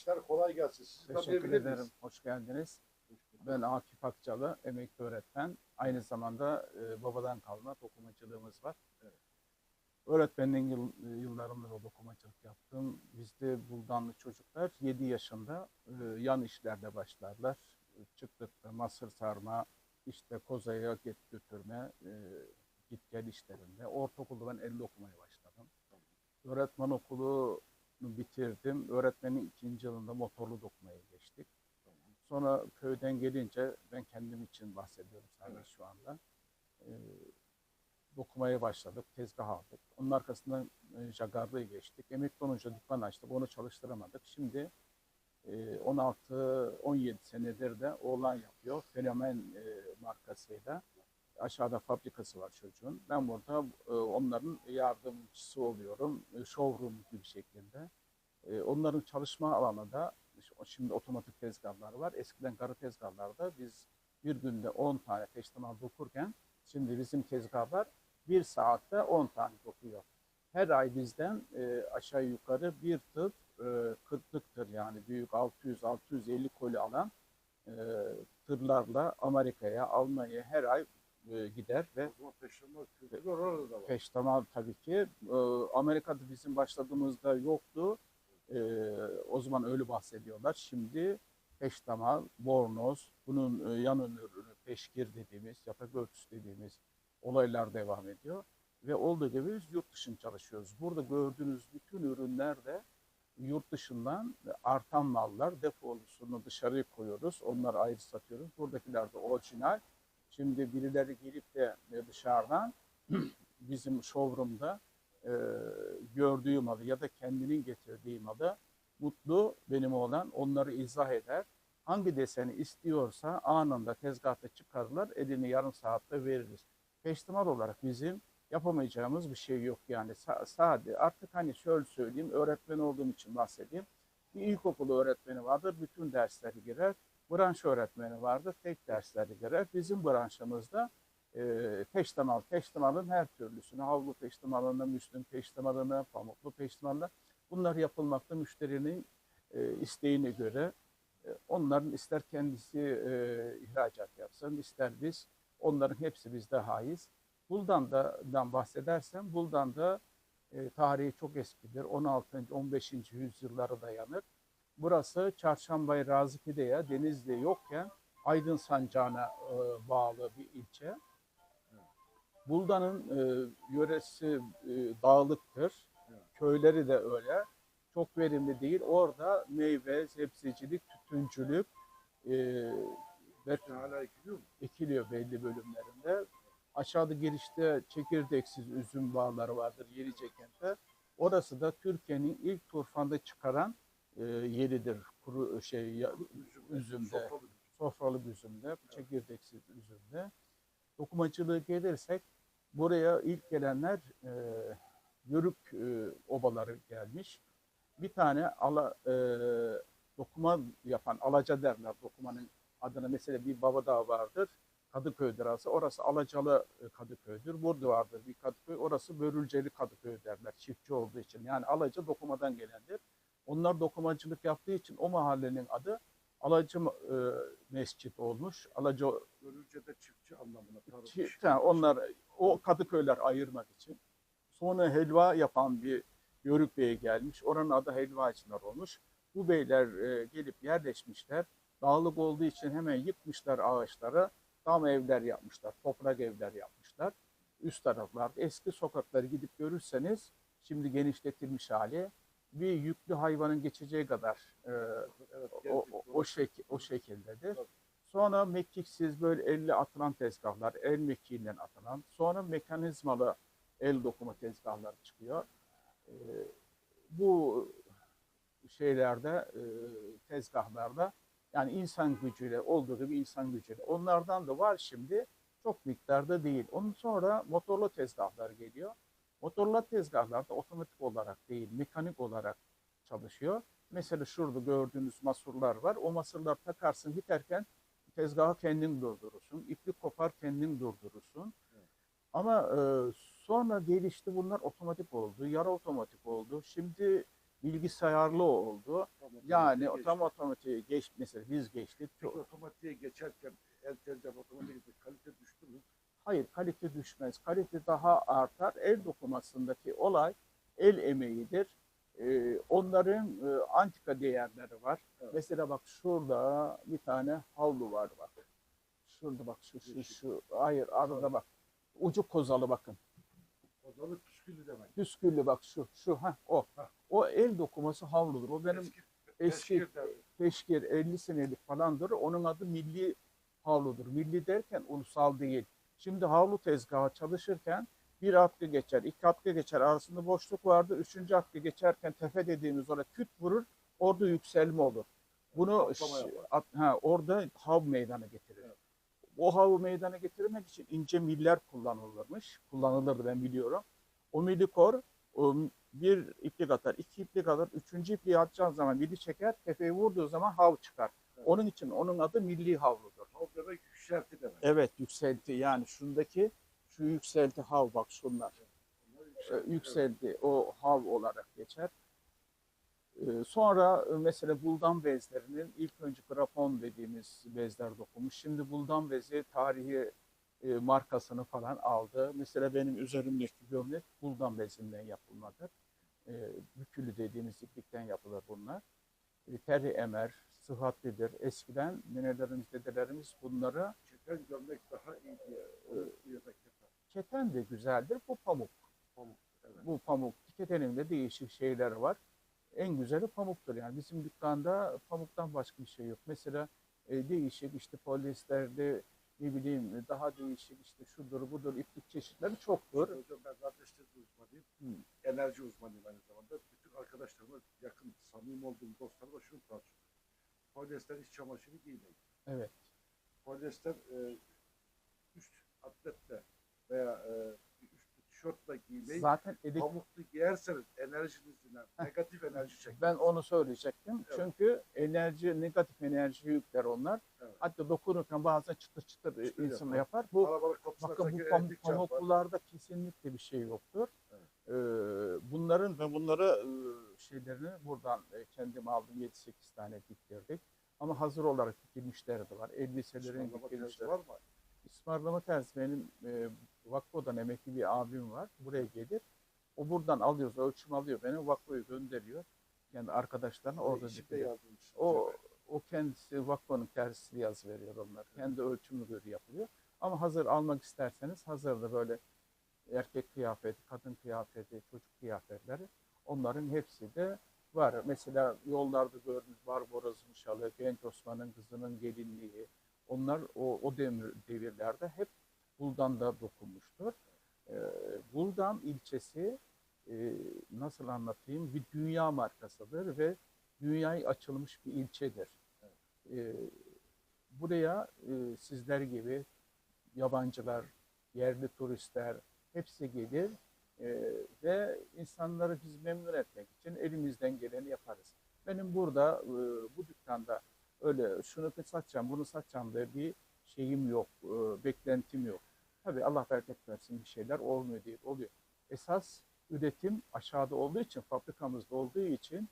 işler kolay gelsin. Siz Teşekkür miyiz? ederim. Hoş geldiniz. Ben Akif Akçalı, emekli öğretmen. Aynı zamanda e, babadan kalma dokumacılığımız var. Öğretmenliğin yıl, yıllarında da dokumacılık yaptım. Bizde Buldanlı çocuklar 7 yaşında e, yan işlerde başlarlar. E, Çıtlıkta, masır sarma, işte kozaya get götürme, e, git gel işlerinde. Ortaokulda ben elle okumaya başladım. Öğretmen okulunu bitirdim. Öğretmenin ikinci yılında motorlu dokumaya geçtik. Sonra köyden gelince ben kendim için bahsediyorum sadece şu anda. Ee, dokumaya başladık, tezgah aldık. Onun arkasından e, jagarlığı geçtik. Emekli olunca dükkan açtık, onu çalıştıramadık. Şimdi e, 16-17 senedir de oğlan yapıyor. Fenomen e, markasıyla. Aşağıda fabrikası var çocuğun. Ben burada e, onların yardımcısı oluyorum. E, showroom gibi şeklinde. E, onların çalışma alanı da şimdi otomatik tezgahlar var. Eskiden karı tezgahlarda biz bir günde 10 tane peştemal dokurken şimdi bizim tezgahlar bir saatte 10 tane dokuyor. Her ay bizden e, aşağı yukarı bir tır e, kırklıktır yani büyük 600-650 koli alan e, tırlarla Amerika'ya, Almanya'ya her ay e, gider ve peşinler kültürü orada da var. Peştemal tabii ki. Ee, Amerika'da bizim başladığımızda yoktu. Ee, o zaman öyle bahsediyorlar. Şimdi peştemal, bornoz, bunun e, yan ürünü peşkir dediğimiz, yatak örtüsü dediğimiz olaylar devam ediyor. Ve olduğu gibi biz yurt dışında çalışıyoruz. Burada gördüğünüz bütün ürünler de yurt dışından artan mallar depolusunu dışarıya koyuyoruz. Onları ayrı satıyoruz. Buradakiler de orijinal. Şimdi birileri gelip de e, dışarıdan bizim showroom'da e, gördüğü malı ya da kendinin getirdiği malı mutlu benim olan onları izah eder. Hangi deseni istiyorsa anında tezgahta çıkarırlar, elini yarım saatte veririz. Peştemal olarak bizim yapamayacağımız bir şey yok yani. Sa- sade artık hani şöyle söyleyeyim, öğretmen olduğum için bahsedeyim. Bir ilkokul öğretmeni vardır, bütün dersleri girer. Branş öğretmeni vardır, tek dersleri girer. Bizim branşımızda e, peştemal, peştemalın her türlüsünü, havlu peştemalını, müslüm peştemalını, pamuklu peştemalını bunlar yapılmakta müşterinin e, isteğine göre. E, onların ister kendisi e, ihracat yapsın, ister biz. Onların hepsi bizde haiz. Buldan'dan bahsedersem, Buldan'da e, tarihi çok eskidir. 16. 15. yüzyıllara dayanır. Burası Çarşambay Razıkide'ye, Denizli yokken Aydın Sancağı'na e, bağlı bir ilçe. Buldan'ın e, yöresi e, dağlıktır. Köyleri de öyle. Çok verimli değil. Orada meyve, sebzecilik, tütüncülük e, ve İşte hala ekiliyor mu? ekiliyor belli bölümlerinde. Aşağıda girişte çekirdeksiz üzüm bağları vardır Yenicekent'te. Orası da Türkiye'nin ilk turfanda çıkaran e, yeridir. Kuru şey ya- üzümde, Sofralı üzümde, çekirdeksiz üzümde. Dokumacılığı gelirsek buraya ilk gelenler e, Yörük e, obaları gelmiş. Bir tane ala, e, dokuma yapan, alaca derler dokumanın adına. Mesela bir Babadağ vardır. Kadıköy'dür orası. Orası Alacalı Kadıköy'dür. Burada vardır bir Kadıköy. Orası Börülceli Kadıköy derler. Çiftçi olduğu için. Yani Alaca dokumadan gelendir. Onlar dokumacılık yaptığı için o mahallenin adı Alacı e, Mescit olmuş. Alaca Bölücede çiftçi anlamına tarım. Çift, ha, onlar o Kadıköyler ayırmak için. Sonra helva yapan bir Yörük Bey gelmiş. Oranın adı helvacılar olmuş. Bu beyler e, gelip yerleşmişler. Dağlık olduğu için hemen yıkmışlar ağaçları. Tam evler yapmışlar. Toprak evler yapmışlar. Üst taraflarda eski sokakları gidip görürseniz şimdi genişletilmiş hali bir yüklü hayvanın geçeceği kadar e, Evet, o, o, o, şek- o şekildedir. Sonra mekiksiz böyle elle atılan tezgahlar, el mekiğinden atılan. Sonra mekanizmalı el dokuma tezgahlar çıkıyor. Ee, bu şeylerde, e, tezgahlarda yani insan gücüyle, olduğu gibi insan gücüyle. Onlardan da var şimdi, çok miktarda değil. Onun sonra motorlu tezgahlar geliyor. Motorlu tezgahlarda otomatik olarak değil, mekanik olarak çalışıyor. Mesela şurada gördüğünüz masurlar var. O masurlar takarsın biterken tezgahı kendin durdurursun. İplik kopar kendin durdurursun. Ama e, sonra gelişti bunlar otomatik oldu. Yarı otomatik oldu. Şimdi bilgisayarlı oldu. Otomatiğe Yani geçti. tam otomatiğe geç mesela biz geçtik. Peki otomatiğe geçerken el tezgah otomatiğe. Kalite düştü mü? Hayır kalite düşmez. Kalite daha artar. El dokumasındaki olay el emeğidir. Ee, onların e, antika değerleri var. Evet. Mesela bak şurada bir tane havlu var bak. Şurada bak şu şu şu. Hayır arada bak. Ucu kozalı bakın. Zaman püsküllü demek. Püsküllü bak şu şu ha o. Hah. O el dokuması havludur. O benim Eski, eski peşkir 50 senelik falandır. Onun adı milli havludur. Milli derken ulusal değil. Şimdi havlu tezgahı çalışırken bir hakkı geçer, iki hakkı geçer. Arasında boşluk vardır. Üçüncü hakkı geçerken tefe dediğimiz oraya küt vurur. Orada yükselme olur. Bunu at- ha, orada hav meydana getirir. Evet. O havı meydana getirmek için ince miller kullanılırmış. Kullanılırdı ben biliyorum. O milli kor o bir iplik atar, iki iplik atar. Üçüncü ipliği atacağın zaman mili çeker. Tefeyi vurduğu zaman hav çıkar. Evet. Onun için onun adı milli havludur. Hav demek yükselti demek. Evet yükselti yani şundaki şu yükselti hav bak şunlar. Ee, yükselti. yükseldi o hav olarak geçer. Ee, Sonra e, mesela buldan bezlerinin ilk önce grafon dediğimiz bezler dokunmuş. Şimdi buldan bezi tarihi e, markasını falan aldı. Mesela benim üzerimdeki gömlek buldan bezinden yapılmadır. E, Bükülü dediğimiz iplikten yapılır bunlar. E, Teri emer, sıhhatlidir. Eskiden nenelerimiz, dedelerimiz bunları Keten gömlek daha iyi diye. Da keten. keten de güzeldir. Bu pamuk. Pamuk. Evet. bu pamuk tiketenin de değişik şeyler var. En güzeli pamuktur yani bizim dükkanda pamuktan başka bir şey yok. Mesela e, değişik işte polyesterde ne bileyim daha değişik işte şudur budur iplik çeşitleri çoktur. Hocam ben radyasyon uzmanıyım. Hı. Enerji uzmanıyım aynı zamanda. Arkadaşlarıma yakın, samimi olduğum dostlarıma şunu tavsiye. Polyester iç çamaşırı giymeyin. Evet. Polyester e, üst atletle veya e, üst tişörtle giymeyin. Zaten edik Pamuklu giyerseniz enerjinizden negatif enerji çeker. ben onu söyleyecektim. Evet. Çünkü enerji negatif enerji yükler onlar. Evet. Hatta dokunurken bazen çıtır çıtır, Çıtır insanı yapar. yapar. Bu Bakın bu pamuklularda kesinlikle bir şey yoktur. Bunların ve bunları e, şeylerini buradan e, kendim aldım 7-8 tane diktirdik. Ama hazır olarak dikilmişleri de var. Elbiselerin dikilmişleri. var mı? İsmarlama tersi benim e, Vakko'dan emekli bir abim var. Buraya gelir. O buradan alıyoruz, ölçüm alıyor. Beni Vakko'ya gönderiyor. Yani arkadaşlarına orada yazılmış. O o kendisi Vakko'nun tersi yazı veriyor onlar. Kendi ölçümü göre yapılıyor. Ama hazır almak isterseniz hazır da böyle erkek kıyafeti, kadın kıyafeti, çocuk kıyafetleri onların hepsi de var. Mesela yollarda gördüğünüz Barbaros Mışalı, Genç Osman'ın kızının gelinliği onlar o, o demir, devirlerde hep Buldan da dokunmuştur. Ee, Buldan ilçesi e, nasıl anlatayım bir dünya markasıdır ve dünyaya açılmış bir ilçedir. Ee, buraya e, sizler gibi yabancılar, yerli turistler hepsi gelir e, ve insanları biz memnun etmek için elimizden geleni yaparız. Benim burada e, bu dükkanda öyle şunu satacağım, bunu satacağım diye bir şeyim yok, e, beklentim yok. Tabii Allah bereket versin bir şeyler olmuyor değil, oluyor. Esas üretim aşağıda olduğu için, fabrikamızda olduğu için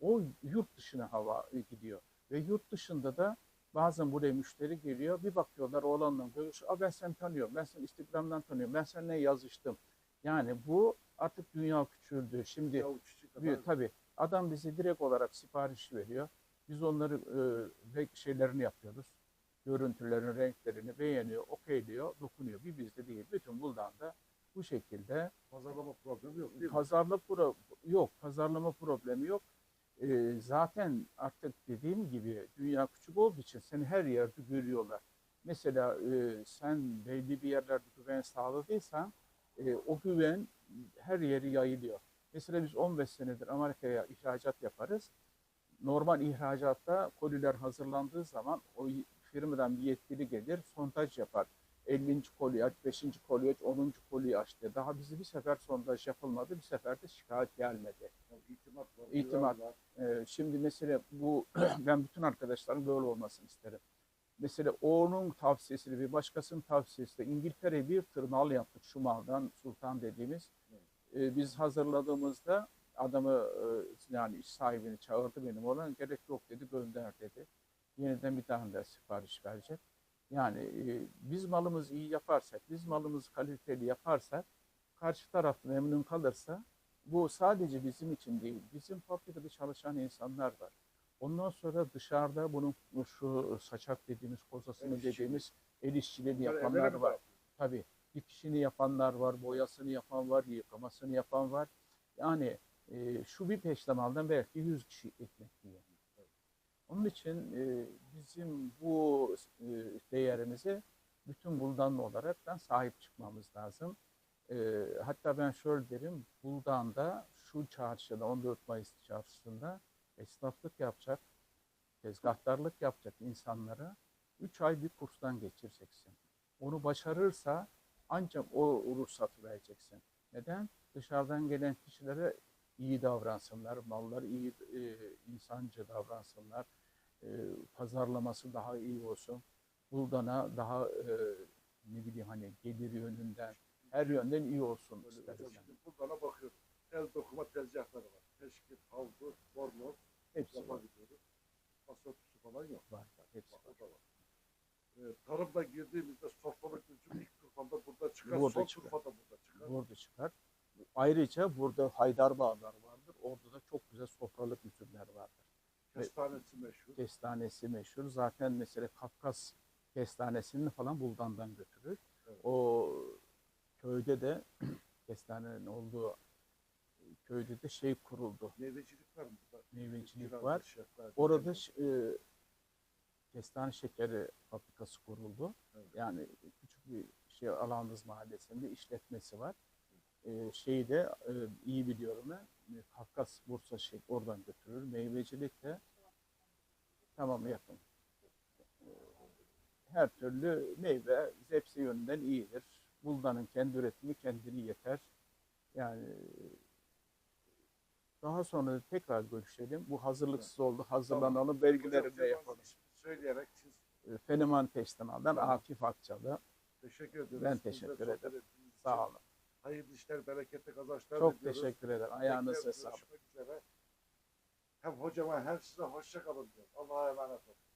o yurt dışına hava gidiyor. Ve yurt dışında da bazen buraya müşteri geliyor. Bir bakıyorlar oğlanla görüşüyor. Ben seni tanıyorum. Ben seni Instagram'dan tanıyorum. Ben seninle yazıştım. Yani bu artık dünya küçüldü. Şimdi büyük tabii. Adam bize direkt olarak sipariş veriyor. Biz onları e, şeylerini yapıyoruz. Görüntülerini, renklerini beğeniyor, okeyliyor, dokunuyor. Bir bizde değil. Bütün buradan da bu şekilde pazarlama problemi yok? Pazarlama pro yok, pazarlama problemi yok. Ee, zaten artık dediğim gibi dünya küçük olduğu için seni her yerde görüyorlar. Mesela e, sen belli bir yerlerde güven sağladıysan e, o güven her yere yayılıyor. Mesela biz 15 senedir Amerika'ya ihracat yaparız. Normal ihracatta koliler hazırlandığı zaman o firmadan bir yetkili gelir, sondaj yapar. 50. koliyi aç, 5. koliyi aç, 10. koliyi aç diye. Daha bizi bir sefer sondaj yapılmadı, bir sefer de şikayet gelmedi. Yani itimat var. İtimat. var. Ee, şimdi mesela bu ben bütün arkadaşların böyle olmasını isterim. Mesela onun tavsiyesiyle bir başkasının tavsiyesiyle İngiltere'ye bir tırnalı yaptık şu maldan Sultan dediğimiz. Ee, biz hazırladığımızda Adamı e, yani iş sahibini çağırdı benim olan gerek yok dedi gönder dedi. Yeniden bir tane de sipariş verecek. Yani e, biz malımız iyi yaparsak, biz malımız kaliteli yaparsak karşı taraf memnun kalırsa bu sadece bizim için değil, bizim fabrikada çalışan insanlar var. Ondan sonra dışarıda bunun şu saçak dediğimiz, kozasını El dediğimiz el işçiliğini yapanlar var. Tabii dikişini yapanlar var, boyasını yapan var, yıkamasını yapan var. Yani e, şu bir peştemaldan belki 100 kişi ekmek yiyor. Onun için e, bizim bu e, değerimize bütün Buldanlı olaraktan sahip çıkmamız lazım. E, hatta ben şöyle derim, Buldan'da şu çarşıda 14 Mayıs çarşısında esnaflık yapacak, tezgahtarlık yapacak insanlara 3 ay bir kurstan geçireceksin. Onu başarırsa ancak o ruhsatı vereceksin. Neden? Dışarıdan gelen kişilere iyi davransınlar, mallar iyi e, insancı davransınlar, e, pazarlaması daha iyi olsun. Buldan'a daha e, ne bileyim hani gelir yönünden, her yönden iyi olsun şimdi buradan bakıyorum. El dokuma tezgahları var. Teşkil, havlu, bornoz Hepsi var, yapabiliyoruz. Asörtüsü falan yok. var, hepsi var. var. Ee, tarımda girdiğimizde sofralık ürün ilk turfanda burada çıkar. Burada son çıkar. turfada burada çıkar. Burada çıkar. Ayrıca burada haydar bağlar vardır. Orada da çok güzel sofralık üzümler vardır. Kestanesi meşhur. Zaten mesela Kafkas kestanesini falan Buldan'dan götürür. Evet. O köyde de kestanenin olduğu köyde de şey kuruldu. Meyvecilik var mı? Meyvecilik var. Orada e, kestane şekeri fabrikası kuruldu. Evet. Yani küçük bir şey Alandız Mahallesi'nde işletmesi var. E, şeyi de e, iyi biliyorum ben. e, Kafkas Bursa şey oradan götürür. Meyvecilik de tamam yakın. E, Her türlü meyve hepsi yönünden iyidir. Buldanın kendi üretimi kendini yeter. Yani daha sonra tekrar görüşelim. Bu hazırlıksız oldu. Hazırlanalım. Belgeleri Hocam, de yapalım. Söyleyerek siz E, Fenomen Peştemal'den Tamam. Akif Akçalı. teşekkür ediyoruz. Ben teşekkür ederim. Sağ olun. Hayırlı işler, bereketli kazançlar Çok diliyoruz. teşekkür ederim. Ayağınıza sağlık. Hem hocama hem size hoşça kalın diyorum. Allah'a emanet olun.